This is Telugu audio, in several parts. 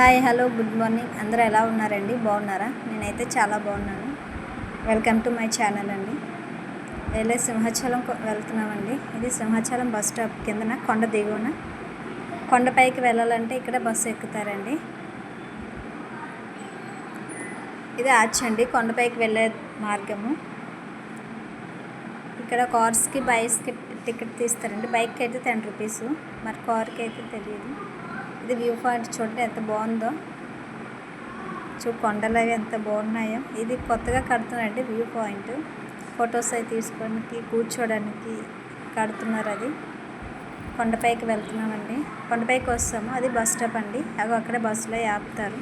Hi hello good morning. అందరూ ఎలా ఉన్నారండి? బాగున్నారా? నేనైతే చాలా బాగున్నాను. వెల్కమ్ టు మై ఛానల్ అండి. వెళ్ళే సింహాచలం వెళ్తున్నామండి. ఇది సింహాచలం బస్ స్టాప్ కిందన కొండ దిగువన. కొండపైకి వెళ్ళాలంటే ఇక్కడ బస్సు ఎక్కుతారండి. ఇది ఆర్చ్ అండి. కొండపైకి వెళ్ళే మార్గము. ఇక్కడ కార్స్కి బైక్స్కి టికెట్ తీస్తారండి. బైక్కి అయితే టెన్ రూపీస్. మరి కార్కి అయితే తెలియదు. ఇది వ్యూ పాయింట్ చూడండి ఎంత బాగుందో. చూ కొండలు అవి ఎంత బాగున్నాయో. ఇది కొత్తగా కడుతున్నారండి వ్యూ పాయింట్. ఫొటోస్ అవి తీసుకోవడానికి కూర్చోడానికి కడుతున్నారు అది. కొండపైకి వెళ్తున్నామండి. కొండపైకి వస్తాము. అది బస్ స్టాప్ అండి. అవి అక్కడే బస్సులో ఆపుతారు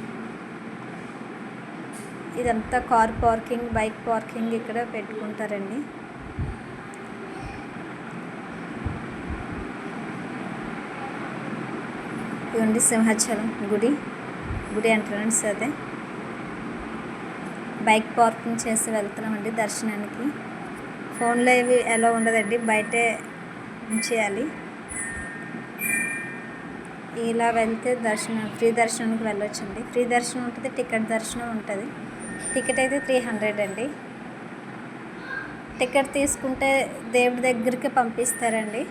ఇదంతా కార్ పార్కింగ్ బైక్ పార్కింగ్ ఇక్కడ పెట్టుకుంటారండి. ఇవ్వండి సింహాచలం గుడి. గుడి ఎంట్రన్స్ అదే. బైక్ పార్కింగ్ చేసి వెళ్తున్నామండి దర్శనానికి. ఫోన్లో ఇవి ఎలా ఉండదండి బయటే ఉంచేయాలి. ఇలా వెళ్తే దర్శనం ఫ్రీ దర్శనానికి వెళ్ళొచ్చండి. ఫ్రీ దర్శనం ఉంటుంది టికెట్ దర్శనం ఉంటుంది. టికెట్ అయితే త్రీ హండ్రెడ్ అండి. టికెట్ తీసుకుంటే దేవుడి దగ్గరికి పంపిస్తారండి.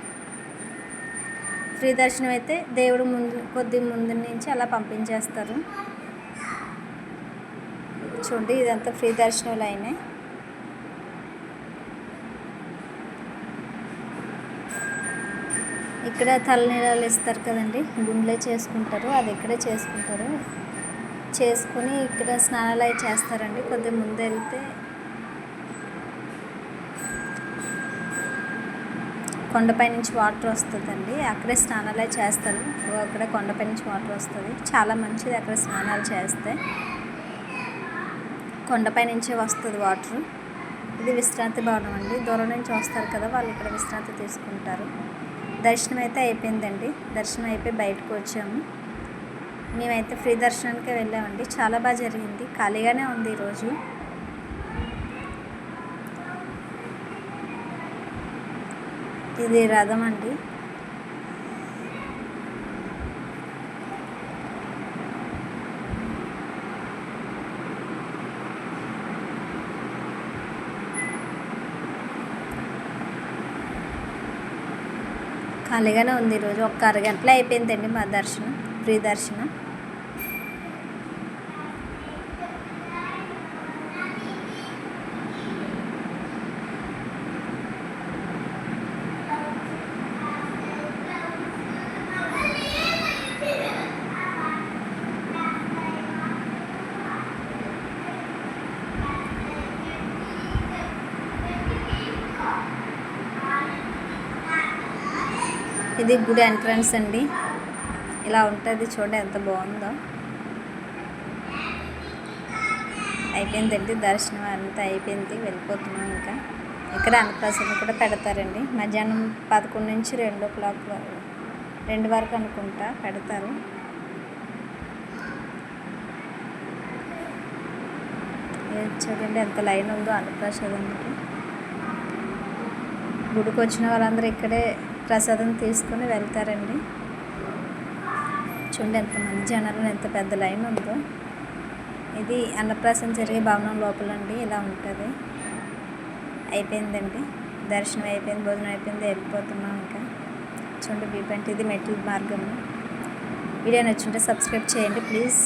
ఫ్రీ దర్శనం అయితే దేవుడు ముందు కొద్ది ముందు నుంచి అలా పంపించేస్తారు. చూడండి ఇదంతా ఫ్రీ దర్శనం లైనే. ఇక్కడ తలనీలాలు ఇస్తారు కదండి గుండెలే చేసుకుంటారు అది ఇక్కడే చేసుకుంటారు. చేసుకుని ఇక్కడ స్నానాలు అవి చేస్తారండి కొద్దిగా ముందు వెళ్తే కొండపై నుంచి వాటర్ వస్తుందండి. అక్కడే స్నానాలు చేస్తారు. అక్కడ కొండపై నుంచి వాటర్ వస్తుంది. చాలా మంచిది అక్కడ స్నానాలు చేస్తే. కొండపై నుంచే వస్తుంది వాటర్. ఇది విశ్రాంతి భవనం అండి. దూరం నుంచి వస్తారు కదా వాళ్ళు ఇక్కడ విశ్రాంతి తీసుకుంటారు. దర్శనం అయితే అయిపోయిందండి. దర్శనం అయిపోయి బయటకు వచ్చాము. మేమైతే ఫ్రీ దర్శనానికే వెళ్ళామండి. చాలా బాగా జరిగింది. ఖాళీగానే ఉంది ఈరోజు ఇది రథం అండి. ఖాళీగానే ఉంది ఈరోజు ఒక్క అరగంటలో అయిపోయిందండి మా దర్శనం ప్రీ దర్శనం ఇది గుడి ఎంట్రన్స్ అండి. ఇలా ఉంటుంది చూడండి ఎంత బాగుందో. అయిపోయిందండి దర్శనం అంతా అయిపోయింది. వెళ్ళిపోతున్నాం ఇంకా. ఇక్కడ అన్నప్రసాదం కూడా పెడతారండి. మధ్యాహ్నం పదకొండు నుంచి రెండు ఓ క్లాక్ రెండు వరకు అనుకుంటా పెడతారు. చూడండి ఎంత లైన్ ఉందో అన్నప్రసాదానికి గుడికి వచ్చిన వాళ్ళందరూ ఇక్కడే ప్రసాదం తీసుకుని వెళ్తారండి. చూడండి ఎంతమంది జనాలు ఎంత పెద్ద లైన్ ఉందో. ఇది అన్నప్రాసం జరిగే భవనం లోపలండి ఇలా ఉంటుంది. అయిపోయిందండి. దర్శనం అయిపోయింది భోజనం అయిపోయింది వెళ్ళిపోతున్నాం ఇంకా. చూడండి బీపంటే ఇది మెట్ల మార్గము. వీడియో నచ్చుంటే సబ్స్క్రైబ్ చేయండి ప్లీజ్.